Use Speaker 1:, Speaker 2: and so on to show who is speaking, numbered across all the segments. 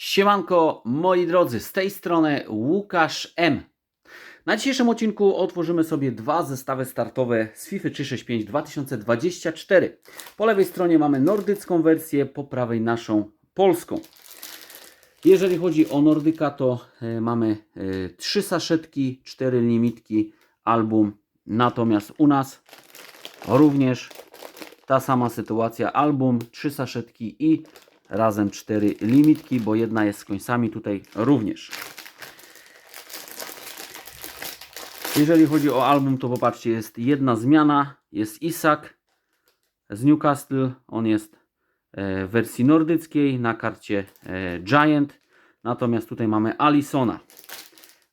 Speaker 1: Siemanko, moi drodzy, z tej strony Łukasz M. Na dzisiejszym odcinku otworzymy sobie dwa zestawy startowe z FIFA 365 2024. Po lewej stronie mamy nordycką wersję, po prawej naszą polską. Jeżeli chodzi o Nordyka, to e, mamy e, trzy saszetki, cztery limitki, album. Natomiast u nas również ta sama sytuacja, album, trzy saszetki i razem cztery limitki, bo jedna jest z końcami tutaj również. Jeżeli chodzi o album, to popatrzcie, jest jedna zmiana, jest Isak z Newcastle, on jest e, w wersji nordyckiej na karcie e, Giant, natomiast tutaj mamy Alisona,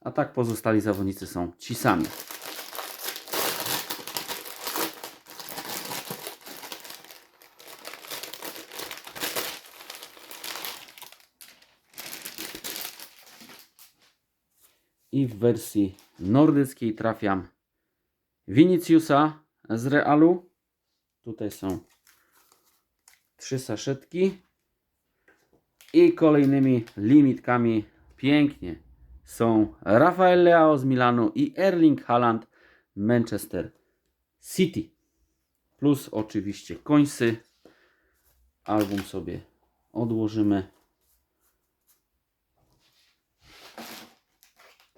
Speaker 1: a tak pozostali zawodnicy są ci sami. I w wersji nordyckiej trafiam Viniciusa z Realu. Tutaj są trzy saszetki. I kolejnymi limitkami pięknie są Rafael Leao z Milanu i Erling Haaland Manchester City. Plus oczywiście końsy. Album sobie odłożymy.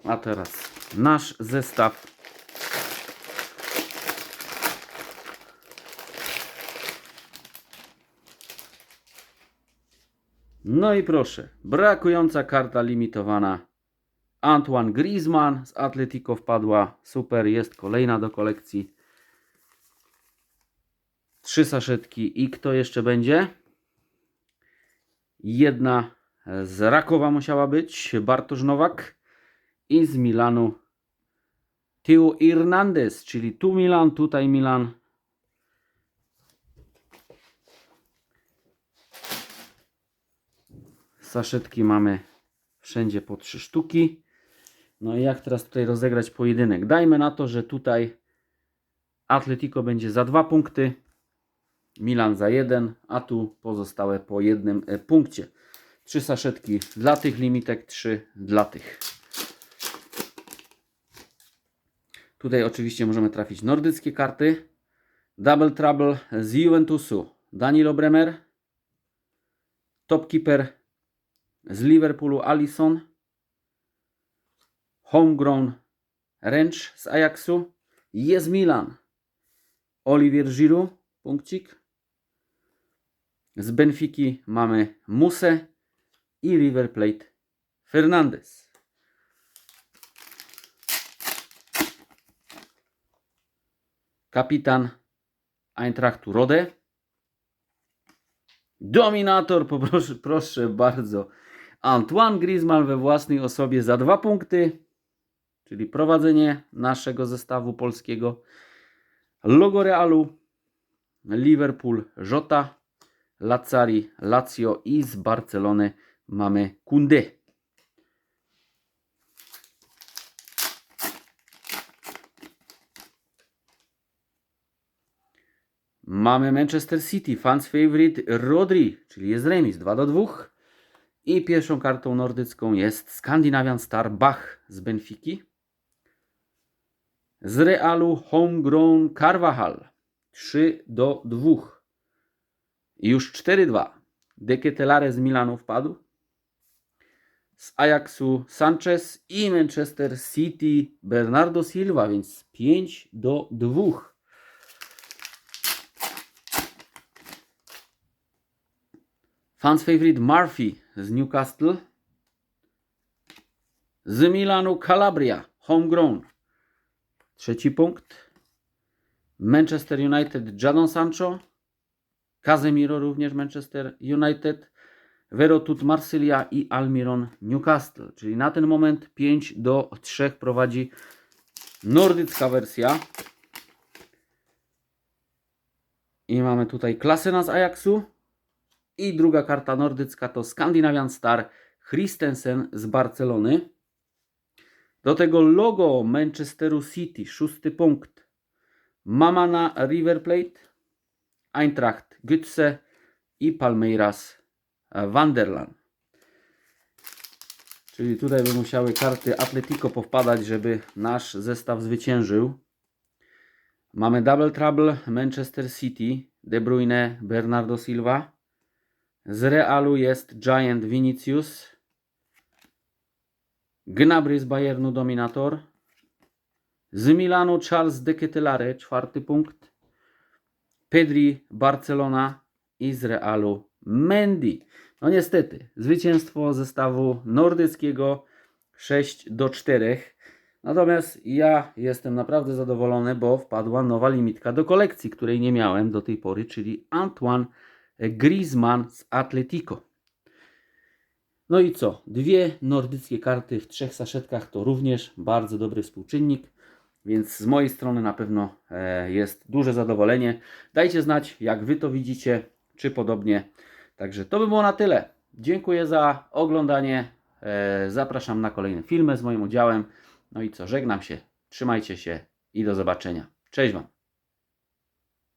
Speaker 1: A teraz nasz zestaw. No i proszę, brakująca karta limitowana. Antoine Griezmann z Atletico wpadła. Super, jest kolejna do kolekcji. Trzy saszetki i kto jeszcze będzie? Jedna z Rakowa musiała być, Bartosz Nowak i z Milanu Teo Hernandez, czyli tu Milan, tutaj Milan. Saszetki mamy wszędzie po trzy sztuki. No i jak teraz tutaj rozegrać pojedynek? Dajmy na to, że tutaj Atletico będzie za dwa punkty, Milan za jeden, a tu pozostałe po jednym e, punkcie. Trzy saszetki dla tych limitek, trzy dla tych. Tutaj oczywiście możemy trafić nordyckie karty. Double Trouble z Juventusu. Danilo Bremer. Topkeeper z Liverpoolu Alisson. Homegrown Wrench z Ajaxu. Jest Milan. Olivier Giroud. Punkcik. Z Benfiki mamy Muse i River Plate Fernandez. Kapitan Eintrachtu Rode. Dominator, poproszę, proszę bardzo. Antoine Griezmann we własnej osobie za dwa punkty, czyli prowadzenie naszego zestawu polskiego. Logo Realu, Liverpool, Jota, Lazzari, Lazio i z Barcelony mamy Kunde. Mamy Manchester City, fans favorite Rodri, czyli jest remis 2 do 2. I pierwszą kartą nordycką jest Scandinavian Star Bach z Benfiki. Z Realu Homegrown Carvajal 3 do 2. I już 4-2. Deketelare z Milanu wpadł. Z Ajaxu Sanchez i Manchester City Bernardo Silva, więc 5 do 2. Fans favorite Murphy z Newcastle. Z Milanu Calabria, homegrown. Trzeci punkt. Manchester United Jadon Sancho. Casemiro również Manchester United. Verotut Marsylia i Almiron Newcastle. Czyli na ten moment 5 do 3 prowadzi nordycka wersja. I mamy tutaj Klasyna z Ajaxu. I druga karta nordycka to Scandinavian Star Christensen z Barcelony. Do tego logo Manchesteru City, szósty punkt. Mamana River Plate, Eintracht Gütze i Palmeiras Wanderland. Czyli tutaj by musiały karty Atletico powpadać, żeby nasz zestaw zwyciężył. Mamy Double Trouble Manchester City, De Bruyne, Bernardo Silva. Z Realu jest Giant Vinicius. Gnabry z Bayernu Dominator. Z Milanu Charles de Ketelare, czwarty punkt. Pedri Barcelona i z Realu Mendy. No niestety, zwycięstwo zestawu nordyckiego 6 do 4. Natomiast ja jestem naprawdę zadowolony, bo wpadła nowa limitka do kolekcji, której nie miałem do tej pory, czyli Antoine Griezmann z Atletico. No i co? Dwie nordyckie karty w trzech saszetkach to również bardzo dobry współczynnik, więc z mojej strony na pewno e, jest duże zadowolenie. Dajcie znać, jak Wy to widzicie, czy podobnie. Także to by było na tyle. Dziękuję za oglądanie. E, Zapraszam na kolejne filmy z moim udziałem. No i co, żegnam się. Trzymajcie się i do zobaczenia. Cześć Wam.